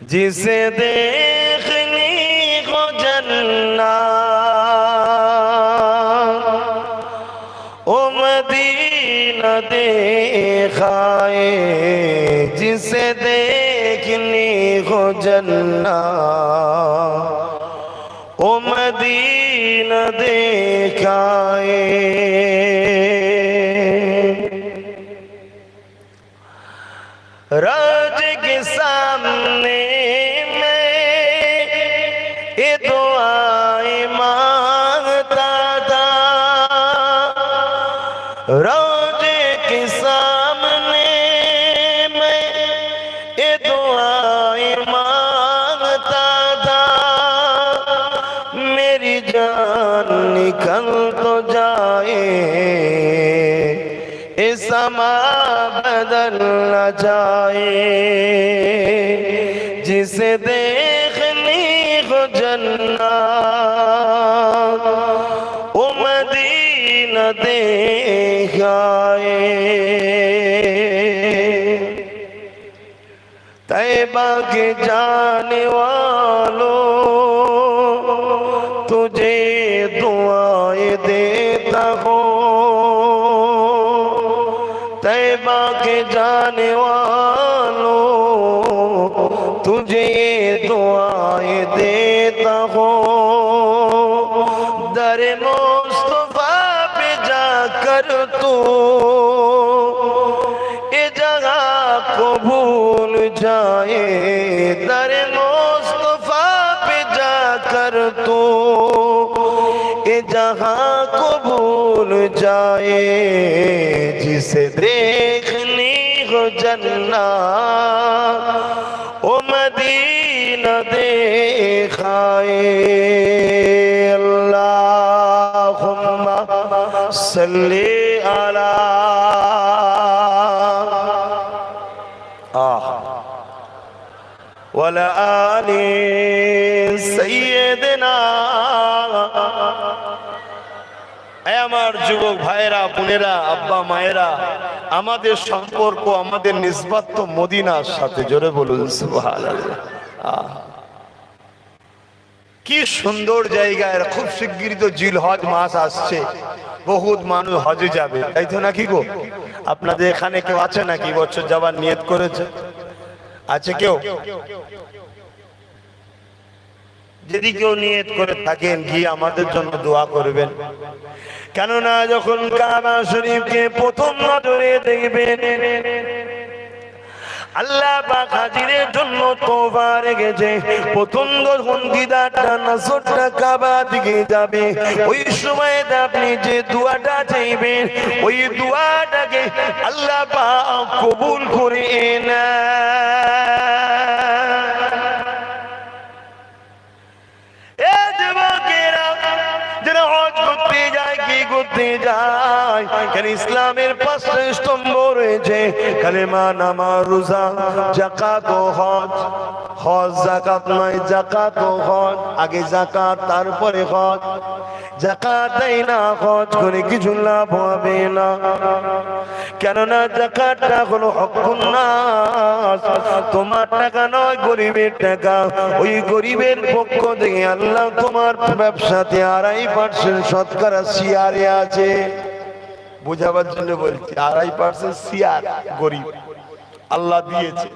جسے دیکھنی کو جنہ۔ مدینہ دیکھائے جسے دیکھنی کو جنہ۔ مدینہ دیکھائے سامنے میں یہ دعائیں مانگتا تھا۔ روز کے سامنے میں یہ دعائیں مانگتا تھا۔ میری جان نکل تو جائے۔ سما بدل نہ جائے۔ جسے دیکھنی ہو جنا مدینہ دیکھ آئے۔ طیبہ کے جانے والوں تجھے دعائیں دیتا ہوں۔ जाने वालों तुझे दुआएं देता हूँ दर मुस्तफा पे जाकर तू ये जगह को भूल जाए दर मुस्तफा पे जाकर तू ये जगह को भूल जाए जिसे देखनी দিও জন্না ও মদিন দেখায় আল্লাহুম্মা সাল্লি আলা আহ। ওয়ালা আলি সাইয়্যিদিনা। আমার যুবক ভাইরা বোনেরা, আব্বা মায়েরা আমাদের সম্পর্ক, আমাদের নিসবাত মদিনার সাথে। জোরে বলুন কি সুন্দর জায়গা, এর খুব শিগগিরই তো জিল হজ মাস আসছে। বহুত মানুষ হজে যাবে, তাই তো নাকি গো? আপনাদের এখানে কেউ আছে নাকি? বছর যাবার নিয়ত করেছে? আছে কেউ? যদি কেউ নিয়ত করে থাকেন, গিয়ে আমাদের জন্য দোয়া করবেন। কেননা যখন কাবা শরীফকে প্রথম নজরে দেখবেন, আল্লাহ কাবা দিকে যাবে, ওই সময় আপনি যে দোয়াটা চাইবেন, ওই আল্লাহ কবুল করে না কি যাই, কেন ইসলামের পাঁচটা স্তম্ভ রয়েছে? কালেমা নামা রোজা জাকাত ও হজ। হজ জাকাত নয় জাকাত ও হজ। আগে জাকাত তারপরে হজ। জাকাত না করে কিছু লাভ হবে না। কেননা তোমার টাকা নয়, গরিবের টাকা। ওই গরিবের পক্ষ থেকে আল্লাহ তোমার ব্যবসাতে আড়াই পার্সেন্ট শতকরা শিয়ারে আছে। বোঝাবার জন্য বলছি, আড়াই পার্সেন্ট শিয়ার গরিব। আল্লাহ দিয়েছে।